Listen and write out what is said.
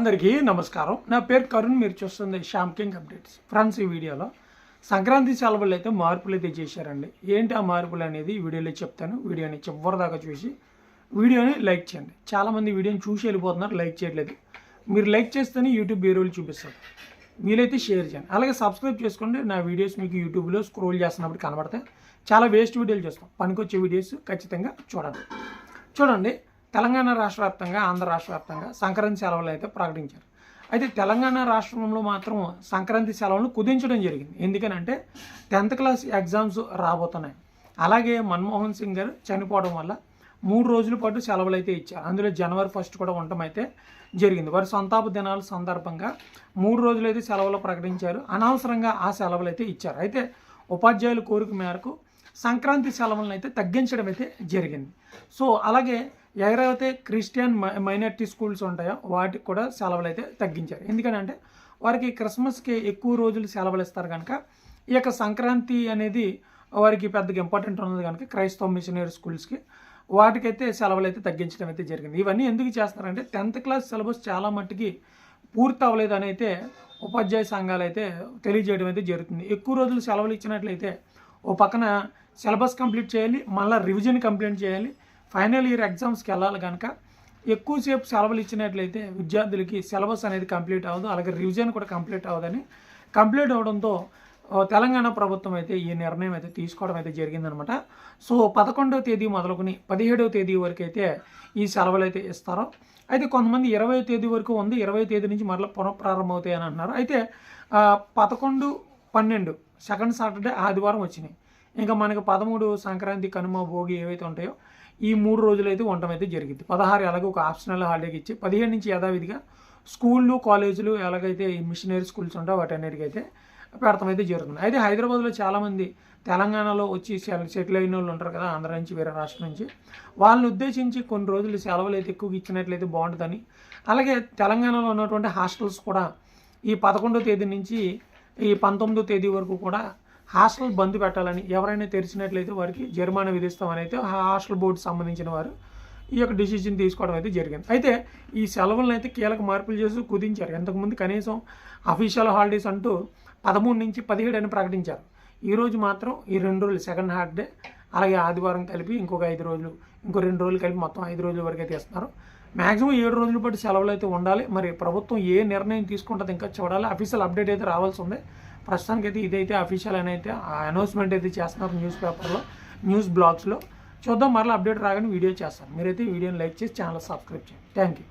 అందరికీ నమస్కారం. నా పేరు కరుణ్ మీరు చూస్తుంది శ్యామ్ కింగ్ అప్డేట్స్. ఫ్రెండ్స్ ఈ వీడియోలో సంక్రాంతి సెలవులు అయితే మార్పులు అయితే చేశారండి. ఏంటి ఆ మార్పులు అనేది ఈ వీడియోలో చెప్తాను. వీడియోని చివరి దాకా చూసి వీడియోని లైక్ చేయండి. చాలామంది వీడియోని చూసి వెళ్ళిపోతున్నారు లైక్ చేయట్లేదు. మీరు లైక్ చేస్తేనే యూట్యూబ్ వేరే చూపిస్తారు. వీలైతే షేర్ చేయండి. అలాగే సబ్స్క్రైబ్ చేసుకోండి. నా వీడియోస్ మీకు యూట్యూబ్లో స్క్రోల్ చేస్తున్నప్పుడు కనబడతాయి. చాలా వేస్ట్ వీడియోలు చేస్తాం. పనికొచ్చే వీడియోస్ ఖచ్చితంగా చూడండి. చూడండి తెలంగాణ రాష్ట్ర వ్యాప్తంగా ఆంధ్ర రాష్ట్ర వ్యాప్తంగా సంక్రాంతి సెలవులు అయితే ప్రకటించారు. అయితే తెలంగాణ రాష్ట్రంలో మాత్రం సంక్రాంతి సెలవులను కుదించడం జరిగింది. ఎందుకనంటే టెన్త్ క్లాస్ ఎగ్జామ్స్ రాబోతున్నాయి. అలాగే మన్మోహన్ సింగ్ గారు చనిపోవడం వల్ల మూడు రోజుల పాటు సెలవులు అయితే ఇచ్చారు. అందులో జనవరి ఫస్ట్ కూడా ఉండటం అయితే జరిగింది. వారి సంతాప దినాల సందర్భంగా మూడు రోజులు అయితే సెలవులు ప్రకటించారు. అనవసరంగా ఆ సెలవులు అయితే ఇచ్చారు. అయితే ఉపాధ్యాయుల కోరిక మేరకు సంక్రాంతి సెలవులను అయితే తగ్గించడం అయితే జరిగింది. సో అలాగే ఎవరైతే క్రిస్టియన్ మైనారిటీ స్కూల్స్ ఉంటాయో వాటికి కూడా సెలవులు అయితే తగ్గించారు. ఎందుకంటే వారికి క్రిస్మస్కి ఎక్కువ రోజులు సెలవులు ఇస్తారు కనుక ఈ యొక్క సంక్రాంతి అనేది వారికి పెద్దగా ఇంపార్టెంట్ ఉన్నది కనుక క్రైస్తవ మిషనరీ స్కూల్స్కి వాటికైతే సెలవులు అయితే తగ్గించడం అయితే జరిగింది. ఇవన్నీ ఎందుకు చేస్తున్నారంటే టెన్త్ క్లాస్ సిలబస్ చాలా మట్టుకి పూర్తి అవ్వలేదు అని అయితే ఉపాధ్యాయ సంఘాలు అయితే తెలియజేయడం అయితే జరుగుతుంది. ఎక్కువ రోజులు సెలవులు ఇచ్చినట్లయితే ఓ పక్కన సిలబస్ కంప్లీట్ చేయాలి మళ్ళీ రివిజన్ కంప్లీట్ చేయాలి ఫైనల్ ఇయర్ ఎగ్జామ్స్కి వెళ్ళాలి కనుక ఎక్కువసేపు సెలవులు ఇచ్చినట్లయితే విద్యార్థులకి సిలబస్ అనేది కంప్లీట్ అవ్వదు అలాగే రివిజన్ కూడా కంప్లీట్ అవ్వదని కంప్లీట్ అవడంతో తెలంగాణ ప్రభుత్వం అయితే ఈ నిర్ణయం అయితే తీసుకోవడం అయితే జరిగిందనమాట. సో పదకొండవ తేదీ మొదలుకొని పదిహేడవ తేదీ వరకు అయితే ఈ సెలవులు అయితే ఇస్తారు. అయితే కొంతమంది ఇరవై తేదీ వరకు ఉంది ఇరవై తేదీ నుంచి మరలా పునఃప్రారంభం అవుతాయని అంటున్నారు. అయితే పదకొండు పన్నెండు సెకండ్ సాటర్డే ఆదివారం వచ్చినాయి. ఇంకా మనకి పదమూడు సంక్రాంతి కనుమ భోగి ఏవైతే ఉంటాయో ఈ మూడు రోజులు అయితే ఉండటం అయితే జరిగింది. పదహారు ఎలాగో ఒక ఆప్షనల్ హాలిడేకి ఇచ్చి పదిహేడు నుంచి యథావిధిగా స్కూళ్ళు కాలేజీలు ఎలాగైతే ఈ మిషనరీ స్కూల్స్ ఉంటాయో వాటన్నిటికైతే పెడతాం అయితే జరుగుతుంది. అయితే హైదరాబాద్లో చాలామంది తెలంగాణలో వచ్చి సెల్ సెటిల్ అయిన వాళ్ళు ఉంటారు కదా ఆంధ్ర నుంచి వేరే రాష్ట్రం నుంచి. వాళ్ళని ఉద్దేశించి కొన్ని రోజులు సెలవులు అయితే ఎక్కువగా ఇచ్చినట్లయితే బాగుంటుందని. అలాగే తెలంగాణలో ఉన్నటువంటి హాస్టల్స్ కూడా ఈ పదకొండో తేదీ నుంచి ఈ పంతొమ్మిదో తేదీ వరకు కూడా హాస్టల్ బంద్ పెట్టాలని ఎవరైనా తెరిచినట్లయితే వారికి జరిమానా విధిస్తామని అయితే ఆ హాస్టల్ బోర్డు సంబంధించిన వారు ఈ యొక్క డిసిజన్ తీసుకోవడం అయితే జరిగింది. అయితే ఈ సెలవులను అయితే కీలక మార్పులు చేసి కుదించారు. ఇంతకుముందు కనీసం అఫీషియల్ హాలిడేస్ అంటూ పదమూడు నుంచి పదిహేడు అని ప్రకటించారు. ఈ రోజు మాత్రం ఈ రెండు రోజులు సెకండ్ హాలిడే అలాగే ఆదివారం కలిపి ఇంకొక ఐదు రోజులు ఇంకో రెండు రోజులు కలిపి మొత్తం ఐదు రోజుల వరకు అయితే ఇస్తున్నారు మ్యాక్సిమం ఏడు రోజుల పాటు సెలవులు అయితే ఉండాలి. మరి ప్రభుత్వం ఏ నిర్ణయం తీసుకుంటుంది ఇంకా చూడాలి. అఫీషియల్ అప్డేట్ అయితే రావాల్సి ఉంది. ప్రస్తుతానికి అయితే ఇదైతే అఫీషియల్ అని అయితే అనౌన్స్మెంట్ అయితే చేస్తున్నారు న్యూస్ పేపర్లో న్యూస్ బ్లాగ్స్లో చూద్దాం మరలా అప్డేట్ రాగానే వీడియో చేస్తాను. మీరైతే వీడియోని లైక్ చేసి ఛానల్ సబ్స్క్రైబ్ చేయండి. Thank you